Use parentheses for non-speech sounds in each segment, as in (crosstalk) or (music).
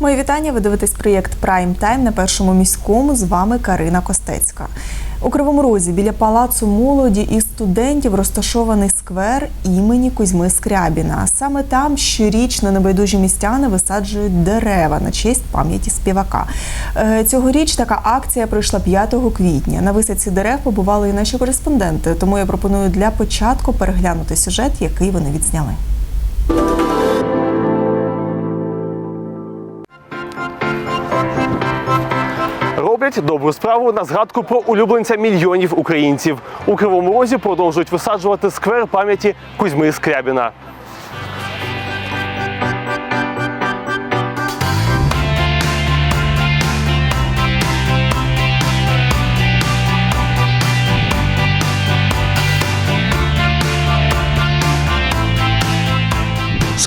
Мої вітання. Ви дивитесь проєкт Прайм Тайм на першому міському. З вами Карина Костецька. У Кривому Розі біля палацу молоді і студентів розташований сквер імені Кузьми Скрябіна. Саме там щорічно небайдужі містяни висаджують дерева на честь пам'яті співака. Е, Цьогоріч така акція пройшла 5 квітня. На висадці дерев побували і наші кореспонденти. Тому я пропоную для початку переглянути сюжет, який вони відзняли. Роблять добру справу на згадку про улюбленця мільйонів українців. У Кривому Розі продовжують висаджувати сквер пам'яті Кузьми Скрябіна.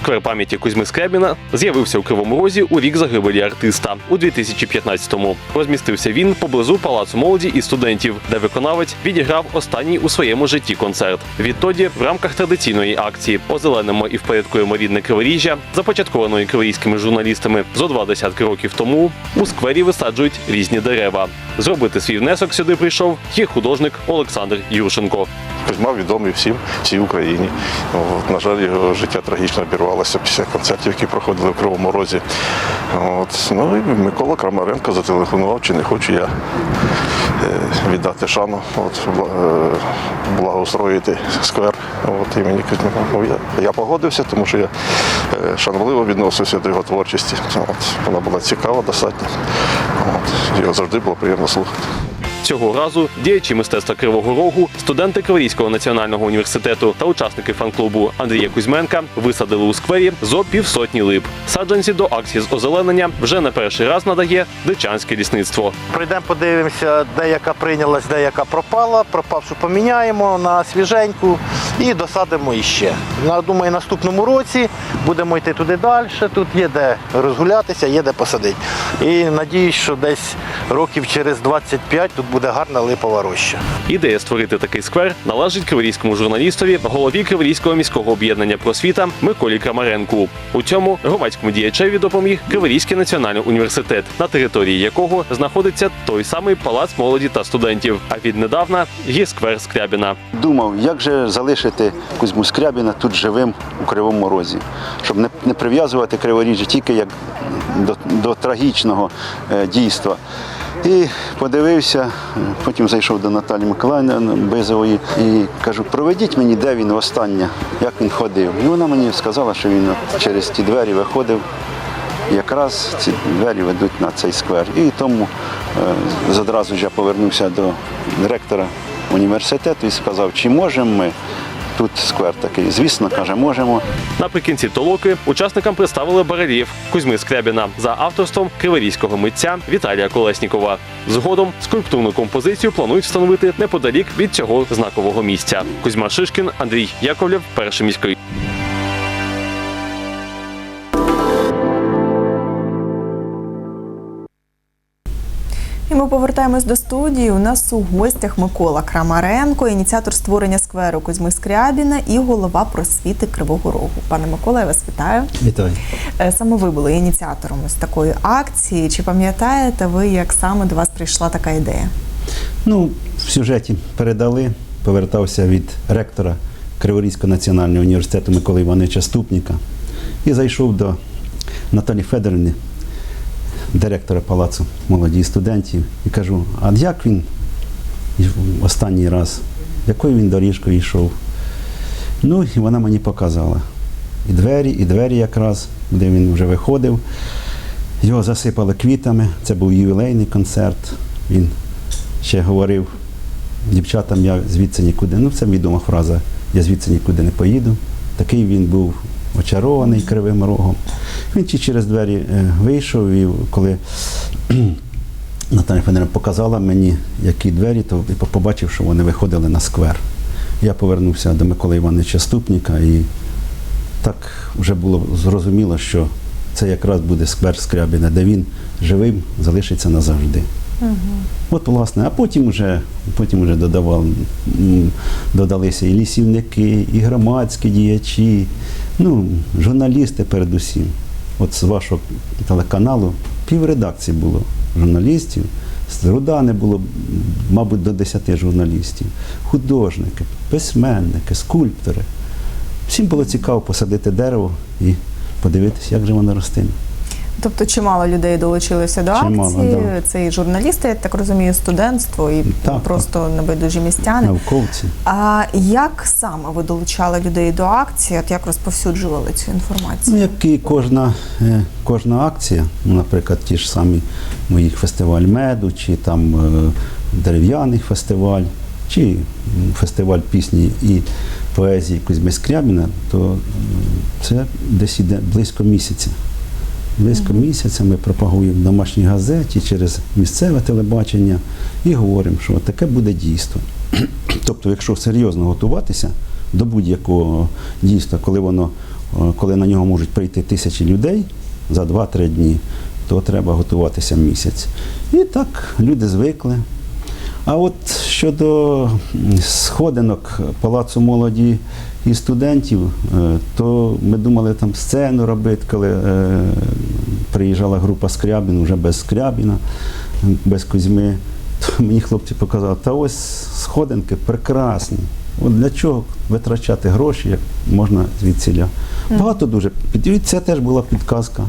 Сквер пам'яті Кузьми Скрябіна з'явився у Кривому Розі у рік загибелі артиста у 2015-му. Розмістився він поблизу палацу молоді і студентів, де виконавець відіграв останній у своєму житті концерт. Відтоді, в рамках традиційної акції Озеленимо і впорядкуємо рідне криворіжжя, започаткованої криворізькими журналістами зо два десятки років тому, у сквері висаджують різні дерева. Зробити свій внесок сюди прийшов є художник Олександр Юршенко. Кузьма відомий всім, всій Україні. От, на жаль, його життя трагічно обірвалося після концертів, які проходили в Кривому Розі. От, ну і Микола Крамаренко зателефонував, чи не хочу я е, віддати шану, от, е, благоустроїти сквер от, імені Кузьми. Ну, я, я погодився, тому що я е, шанобливо відносився до його творчості. От, вона була цікава достатньо. От, його завжди було приємно слухати. Цього разу діячі мистецтва Кривого Рогу, студенти Криворізького національного університету та учасники фан-клубу Андрія Кузьменка висадили у сквері зо півсотні лип. Саджанці до акції з озеленення вже не перший раз надає дичанське лісництво. Прийдемо, подивимося, де яка прийнялась, де яка пропала. Пропавшу поміняємо на свіженьку і досадимо іще. Думаю, наступному році будемо йти туди далі. Тут є де розгулятися, є де посадити. І надіюсь, що десь років через 25 тут буде гарна липова роща. Ідея створити такий сквер належить криворізькому журналістові, голові Криворізького міського об'єднання просвіта Миколі Крамаренку. У цьому громадському діячеві допоміг Криворізький національний університет, на території якого знаходиться той самий палац молоді та студентів. А віднедавна є сквер Скрябіна. Думав, як же залишити Кузьму Скрябіна тут живим у Кривому Розі, щоб не, не прив'язувати Криворіжжя тільки як до, до трагічного е, дійства. І подивився, потім зайшов до Наталі Миколаївни Бизової і кажу, проведіть мені, де він востаннє, як він ходив. І вона мені сказала, що він через ті двері виходив. Якраз ці двері ведуть на цей сквер. І тому е, одразу ж я повернувся до директора університету і сказав, чи можемо ми тут сквер такий. Звісно, каже, можемо. Наприкінці толоки учасникам представили барельєф Кузьми Скрябіна за авторством криворізького митця Віталія Колеснікова. Згодом скульптурну композицію планують встановити неподалік від цього знакового місця. Кузьма Шишкін, Андрій Яковлєв, перший міський. Повертаємось до студії. У нас у гостях Микола Крамаренко, ініціатор створення скверу Кузьми Скрябіна і голова просвіти Кривого Рогу. Пане Микола, я вас вітаю. Вітаю. Е, Саме ви були ініціатором ось такої акції. Чи пам'ятаєте ви, як саме до вас прийшла така ідея? Ну, в сюжеті передали, повертався від ректора Криворізького національного університету Миколи Івановича Ступніка і зайшов до Наталі Федорівни, директора Палацу молоді і студентів, і кажу, а як він останній раз, якою він доріжкою йшов? Ну, і вона мені показала. І двері, і двері якраз, де він вже виходив. Його засипали квітами. Це був ювілейний концерт. Він ще говорив дівчатам, я звідси нікуди. Ну, це відома фраза, я звідси нікуди не поїду. Такий він був очарований кривим рогом. Він ті через двері е, вийшов, і коли (clears throat) Наталя Федорівна показала мені, які двері, то побачив, що вони виходили на сквер. Я повернувся до Миколи Івановича Ступніка, і так вже було зрозуміло, що це якраз буде сквер Скрябіна, де він живим залишиться назавжди. От, власне, а потім вже, потім вже додавав, додалися і лісівники, і громадські діячі, ну, журналісти передусім. от з вашого телеканалу пів редакції було журналістів. З труда не було, мабуть, до 10 журналістів, художники, письменники, скульптори. Всім було цікаво посадити дерево і подивитися, як же воно росте. Тобто чимало людей долучилося до Чимало, акції. да. Це і журналісти, я так розумію, студентство, і Так, просто небайдужі містяни. Науковці. А як саме ви долучали людей до акції? От як розповсюджували цю інформацію? Ну, як і кожна, е, кожна акція, ну, наприклад, ті ж самі моїх фестиваль меду, чи там е, дерев'яний фестиваль, чи фестиваль пісні і поезії Кузьми Скрябіна, то це десь іде близько місяця. Близько місяця ми пропагуємо в домашній газеті через місцеве телебачення і говоримо, що таке буде дійство. (clears throat) Тобто, якщо серйозно готуватися до будь-якого дійства, коли воно, е, коли на нього можуть прийти тисячі людей за 2-3 дні, то треба готуватися місяць. І так люди звикли. А от щодо сходинок Палацу молоді і студентів, е, то ми думали там сцену робити, коли е, приїжджала група Скрябін, вже без Скрябіна, без Кузьми. То мені хлопці показали, та ось сходинки прекрасні. От для чого витрачати гроші, як можна звідсіля. Багато дуже. І це теж була підказка.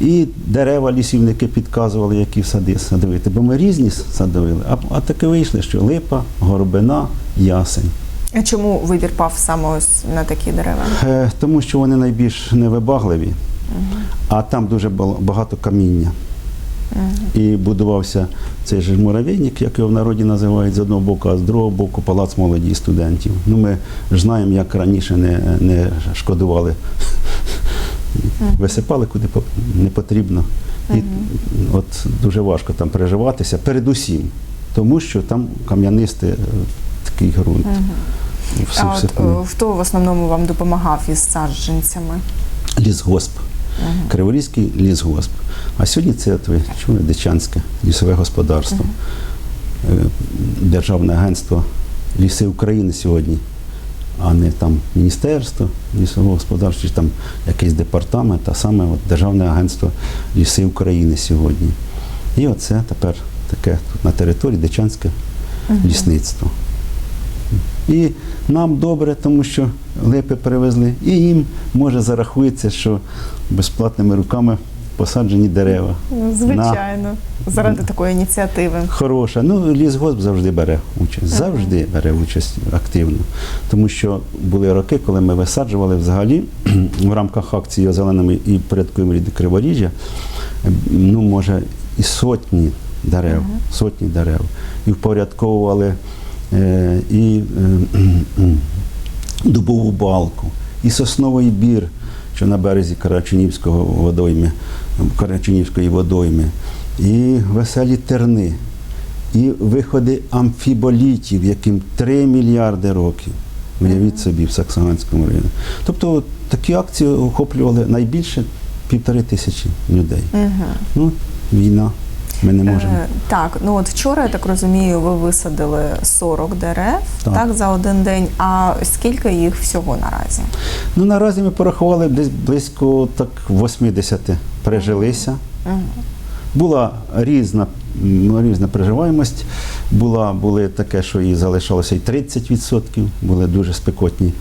І дерева лісівники підказували, які сади садовити. Бо ми різні садовили, а, а таки вийшли, що липа, горобина, ясень. А чому вибір пав саме ось на такі дерева? Е, тому що вони найбільш невибагливі, а там дуже багато каміння. І будувався цей же муравейник, як його в народі називають з одного боку, а з другого боку палац молоді студентів. Ну, ми ж знаємо, як раніше не, не шкодували. Висипали куди не потрібно. І от дуже важко там переживатися, передусім, тому що там кам'янистий е, такий ґрунт. Все, а все от е, хто в основному вам допомагав із саджанцями? лісгосп. Криворізький лісгосп. А сьогодні це ви чули Дичанське лісове господарство, Е, Державне агентство Ліси України сьогодні, а не там Міністерство лісового господарства, чи там якийсь департамент, а саме от Державне агентство Ліси України сьогодні. І оце тепер таке тут на території Дичанське лісництво. І нам добре, тому що липи привезли, і їм може зарахується, що безплатними руками посаджені дерева. Ну, Звичайно, заради такої ініціативи. Хороша. Ну, лісгосп завжди бере участь. Завжди бере участь активно. Тому що були роки, коли ми висаджували взагалі (clears throat) в рамках акції «Озеленими і порядкуємо рідне Криворіжжя, е, ну, може, і сотні дерев, сотні дерев. І впорядковували е, і е, (clears throat) дубову балку, і сосновий бір, що на березі Карачунівського водойми, Карачунівської водойми, і веселі терни, і виходи амфіболітів, яким 3 мільярди років. Уявіть собі в Саксаганському районі. Тобто такі акції охоплювали найбільше півтори тисячі людей. Ну, війна. Ми не можемо. Е, Так, ну от вчора, я так розумію, ви висадили 40 дерев Так. так. за один день. А скільки їх всього наразі? Ну, наразі ми порахували десь близько так 80 прижилися. Була різна, м, різна приживаємость. Була, були таке, що і залишалося і 30%, були дуже спекотні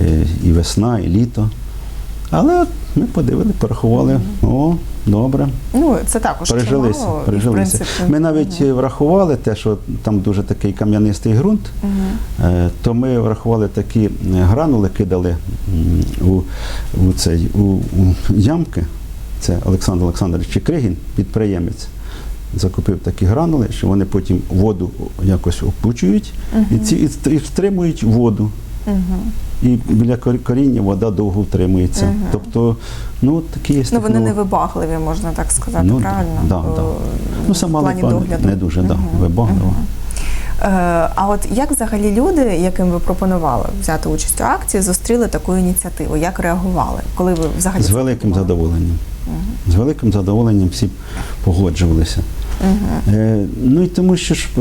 е, і весна, і літо. Але от ми подивили, порахували. О, добре. Ну це також Пережилися, чимало, пережилися. принципі, Ми навіть мгм. врахували те, що там дуже такий кам'янистий ґрунт, е, то ми врахували такі е, гранули, кидали у, у, цей, у, у ямки. Це Олександр Олександрович Чекригін, підприємець. Закупив такі гранули, що вони потім воду якось опучують і, ці, і і втримують воду. І біля кор- коріння вода довго втримується. Тобто, ну такі є Ну вони технології. невибагливі, можна так сказати, Ну, правильно? да, да. Ну, сама липа не дуже да, Мгм. вибаглива. Е, А от як взагалі люди, яким ви пропонували взяти участь у акції, зустріли таку ініціативу? Як реагували? Коли ви взагалі З великим задоволенням. З великим задоволенням всі погоджувалися. Е, ну і тому що ж е,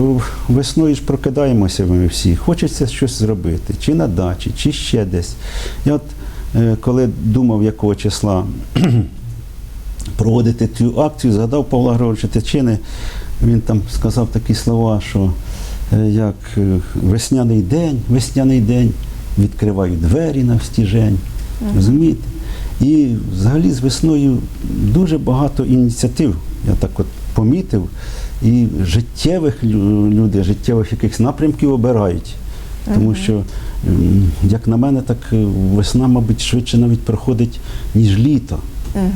весною ж прокидаємося ми всі. Хочеться щось зробити, чи на дачі, чи ще десь. Я от е, коли думав, якого числа (clears throat) проводити цю акцію, згадав Павла Григоровича Тичини. Він там сказав такі слова, що е, як е, весняний день, весняний день, відкриваю двері на стіжень. Розумієте? І взагалі з весною дуже багато ініціатив, я так от помітив, і життєвих лю- люди, життєвих якихось напрямків обирають. Тому що, як на мене, так е, весна, мабуть, швидше навіть проходить, ніж літо. Угу,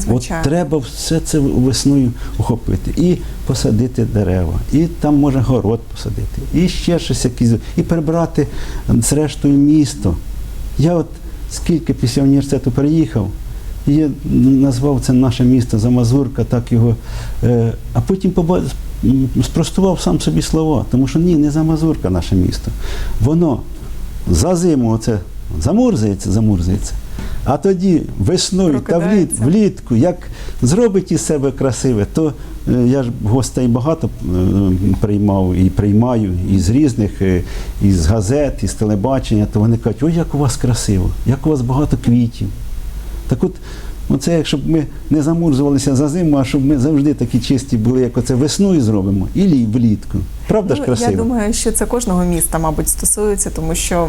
звичайно. От треба все це весною охопити. І посадити дерева, і там може город посадити, і ще щось якісь, і прибрати зрештою місто. Я от скільки після університету приїхав, і я назвав це наше місто Замазурка, так його, е, а потім спростував сам собі слова, тому що ні, не Замазурка наше місто. Воно за зиму оце замурзається, замурзається. А тоді весною та вліт, влітку, як зробить із себе красиве, то е, я ж гостей багато е, приймав і приймаю із різних, е, із газет, із телебачення, то вони кажуть, ой, як у вас красиво, як у вас багато квітів. Так от, оце, якщо б ми не замурзувалися за зиму, а щоб ми завжди такі чисті були, як оце весною зробимо, і влітку. Правда ж Ну, красиво? Я думаю, що це кожного міста, мабуть, стосується, тому що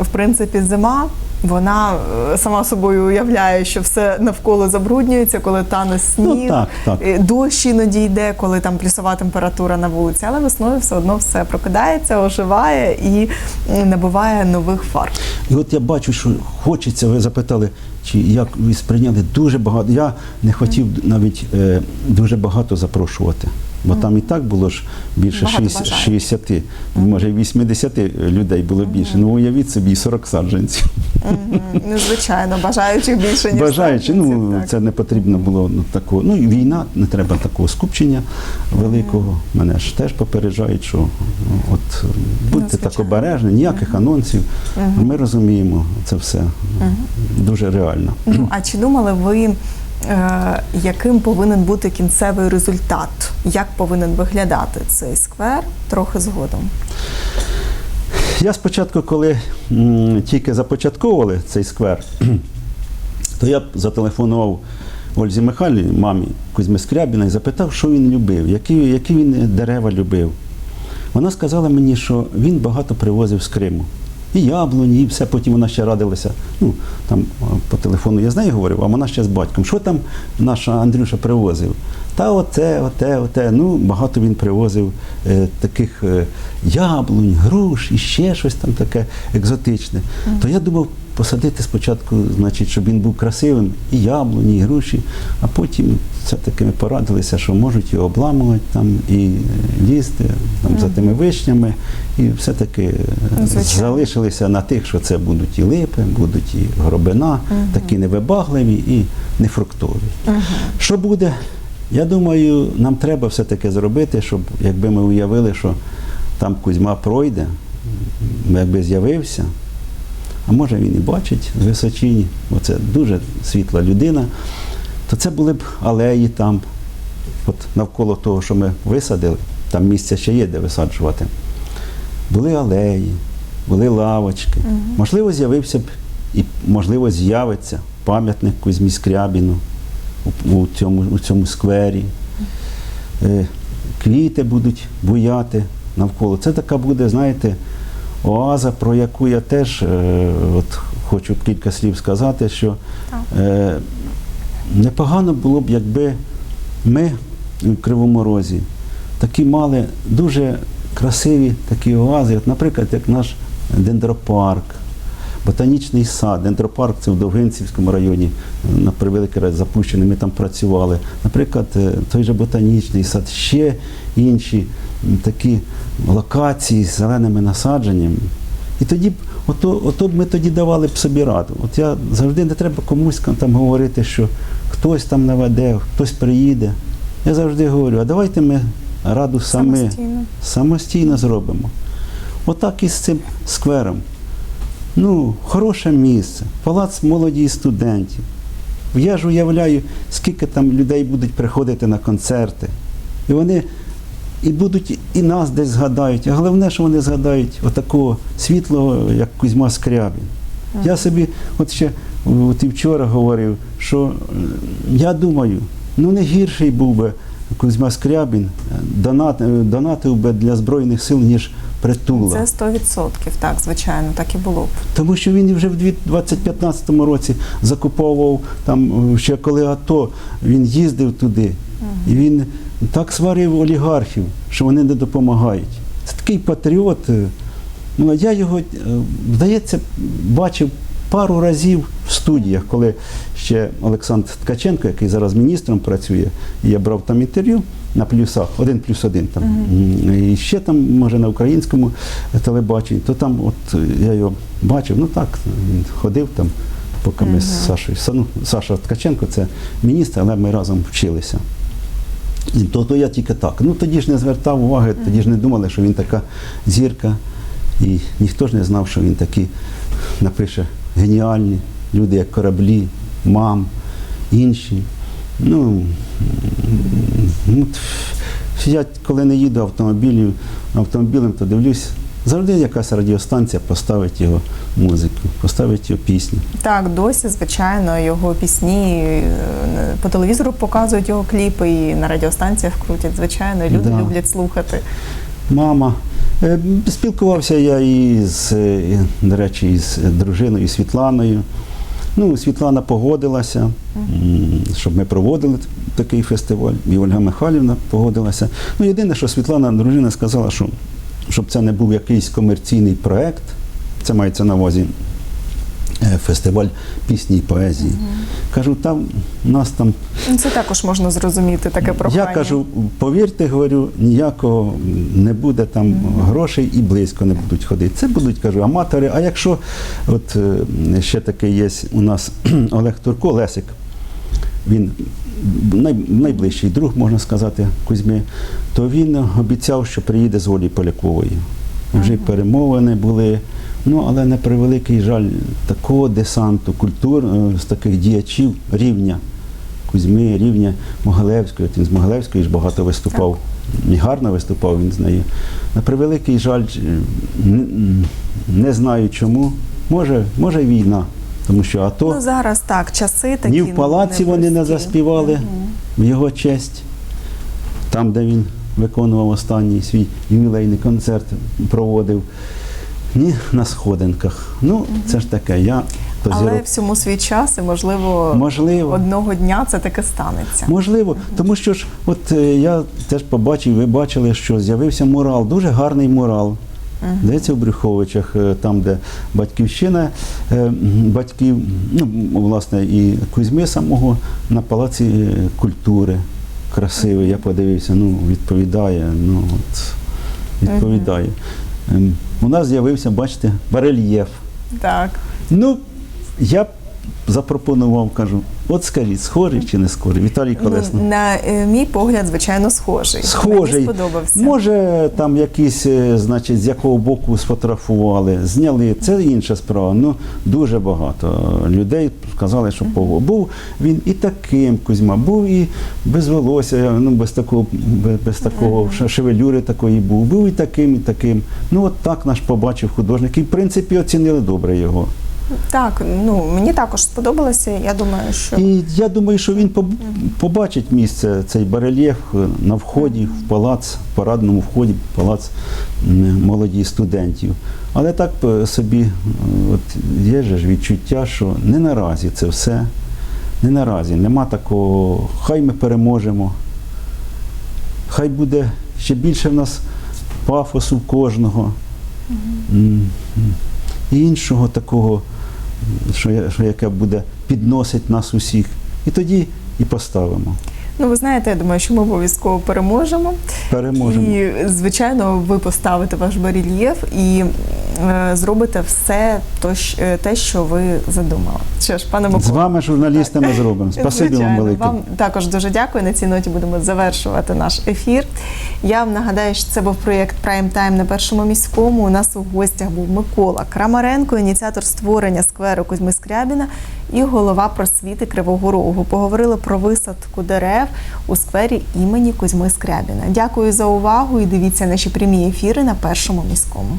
в принципі зима. Вона е, сама собою уявляє, що все навколо забруднюється, коли тане сніг, Ну, так, так. е, дощ іноді йде, коли там плюсова температура на вулиці, але весною все одно все прокидається, оживає і набуває нових фарб. І от я бачу, що хочеться, ви запитали, чи як ви сприйняли дуже багато. Я не хотів навіть е, дуже багато запрошувати. Бо там і так було ж більше Багато 60, 60 може і 80 людей було більше. Ну уявіть собі, і 40 саджанців. Ну, звичайно, бажаючих більше ніж Бажаючи, ну так. це не потрібно було ну, такого. Ну і війна, не треба такого скупчення великого. Мене ж теж попереджають, що ну, от будьте так обережні, ніяких анонсів. Ми розуміємо, це все дуже реально. Ну, а чи думали ви, яким повинен бути кінцевий результат? Як повинен виглядати цей сквер трохи згодом? Я спочатку, коли тільки започатковували цей сквер, (clears throat) то я зателефонував Ользі Михайлівні, мамі Кузьми Скрябіна, і запитав, що він любив, які, які він дерева любив. Вона сказала мені, що він багато привозив з Криму. І яблуні, і все. Потім вона ще радилася. Ну, там по телефону я з нею говорив, а вона ще з батьком. Що там наша Андрюша привозив? Та оте, оте, оте. Ну, багато він привозив е, таких е, яблунь, груш і ще щось там таке екзотичне. То я думав посадити спочатку, значить, щоб він був красивим, і яблуні, і груші, а потім все-таки ми порадилися, що можуть його обламувати там і їсти там, за тими вишнями. І все-таки е, Ну, звичайно. залишилися на тих, що це будуть і липи, будуть і гробина, такі невибагливі і нефруктові. Що буде? Я думаю, нам треба все-таки зробити, щоб якби ми уявили, що там Кузьма пройде, якби з'явився, а може він і бачить з височині, бо це дуже світла людина, то це були б алеї там, от навколо того, що ми висадили, там місця ще є, де висаджувати. Були алеї, були лавочки. Можливо, з'явився б і, можливо, з'явиться пам'ятник Кузьмі Скрябіну у, у, цьому, у цьому сквері. Е, квіти будуть буяти навколо. Це така буде, знаєте, оаза, про яку я теж е, от, хочу кілька слів сказати, що е, непогано було б, якби ми у Кривому Розі такі мали дуже красиві такі оази, от, наприклад, як наш дендропарк, ботанічний сад. Дендропарк це в Довгинцівському районі, на превеликий раз запущений, ми там працювали. Наприклад, е, той же ботанічний сад, ще інші такі локації з зеленими насадженнями. І тоді б, ото, ото б ми тоді давали б собі раду. От я завжди не треба комусь там говорити, що хтось там наведе, хтось приїде. Я завжди говорю, а давайте ми раду самі Самостійно. самостійно зробимо. Отак і з цим сквером. Ну, хороше місце, палац молоді і студентів. Я ж уявляю, скільки там людей будуть приходити на концерти. І вони і будуть і нас десь згадають. А головне, що вони згадають отакого світлого, як Кузьма Скрябін. Я собі, от ще от і вчора говорив, що е, я думаю, ну не гірший був би Кузьма Скрябін, е, донат, е, донатив би для Збройних сил, ніж притула. Це 100%, так, звичайно, так і було б. Тому що він вже в 2015 році закуповував там ще коли АТО, він їздив туди. І він так сварив олігархів, що вони не допомагають. Це такий патріот. е, Ну, я його, е, здається, бачив пару разів в студіях, коли ще Олександр Ткаченко, який зараз міністром працює, я брав там інтерв'ю на плюсах, один плюс один там. М, І ще там, може, на українському телебаченні, то там от я його бачив, ну так, він ходив там, поки ми з Сашою. Ну, Саша Ткаченко це міністр, але ми разом вчилися. І то, то я тільки так. Ну тоді ж не звертав уваги, тоді ж не думали, що він така зірка. І ніхто ж не знав, що він такий напише геніальні люди, як кораблі, мам, інші. Ну, сидять, коли не їду автомобілем, автомобілем, то дивлюсь, завжди якась радіостанція поставить його музику, поставить його пісню. Так, досі, звичайно, його пісні е, по телевізору показують його кліпи і на радіостанціях крутять. Звичайно, люди Да. люблять слухати. Мама. Е, Спілкувався я і з, е, до речі, із дружиною Світланою. Ну, Світлана погодилася, щоб ми проводили такий фестиваль. І Ольга Михайлівна погодилася. Ну, єдине, що Світлана, дружина, сказала, що щоб це не був якийсь комерційний проект, це мається на увазі е, фестиваль пісні і поезії. Кажу, там нас там Ну, Це також можна зрозуміти таке прохання. я кажу, повірте, говорю, ніякого не буде там грошей і близько не будуть ходити. Це будуть, кажу, аматори. А якщо от е, ще такий є у нас (clears throat) Олег Турко, Лесик, він найближчий друг, можна сказати, Кузьми, то він обіцяв, що приїде з Олі Полякової. Вже перемовини були. Ну, але на превеликий жаль, такого десанту культур, е, з таких діячів рівня Кузьми, рівня Могилевської. От він з Могилевської ж багато виступав. І гарно виступав він з нею. На превеликий жаль, е, не знаю чому. Може, може війна, тому що АТО Ну зараз так, часи такі. ні в палаці вони не заспівали в його честь, там, де він виконував останній свій ювілейний концерт, проводив, ні на сходинках. Ну, це ж таке. Я Але зірок- всьому свій час, і можливо, Можливо. одного дня це таке станеться. Можливо, тому що ж, от е, я теж побачив, ви бачили, що з'явився мурал, дуже гарний мурал. Здається, у Брюховичах, е, там, де батьківщина е, батьків, ну, власне, і Кузьми самого на палаці е, культури. Красивий, я подивився, ну, відповідає, ну, от, відповідає. Ем, У нас з'явився, бачите, барельєф. Так. Ну, я запропонував, кажу, от скажіть, схожий чи не схожий? Віталій Колесно. Ну, на е, мій погляд, звичайно, схожий. Схожий. Мені сподобався. Може, там якісь, е, значить, з якого боку сфотографували, зняли. Це інша справа. Ну, дуже багато людей сказали, що пого. Був він і таким Кузьма, був і без волосся, ну, без такого, без, без такого шевелюри такої був, був і таким, і таким. Ну, от так наш побачив художник. І, в принципі, оцінили добре його. Так, ну мені також сподобалося. Я думаю, що І я думаю, що він поб- побачить місце, цей барельєф е, на вході в палац, в парадному вході, в палац м, молоді студентів. Але так е, собі, е, от є же ж відчуття, що не наразі це все, не наразі, нема такого, хай ми переможемо, хай буде ще більше в нас пафосу в кожного. М, м, І іншого такого, що, що яке буде підносить нас усіх. І тоді і поставимо. ну ви знаєте, я думаю, що ми обов'язково переможемо. Переможемо. І, звичайно, ви поставите ваш барельєф і зробите все е, те, що ви задумали. Що ж, пане З вами, журналістами, зробимо. (laughs) Спасибі вам велике. Вам також дуже дякую. На цій ноті будемо завершувати наш ефір. Я вам нагадаю, що це був проєкт Прайм Тайм на першому міському. У нас у гостях був Микола Крамаренко, ініціатор створення скверу Кузьми Скрябіна і голова просвіти Кривого Рогу. Поговорили про висадку дерев у сквері імені Кузьми Скрябіна. Дякую за увагу і дивіться наші прямі ефіри на першому міському.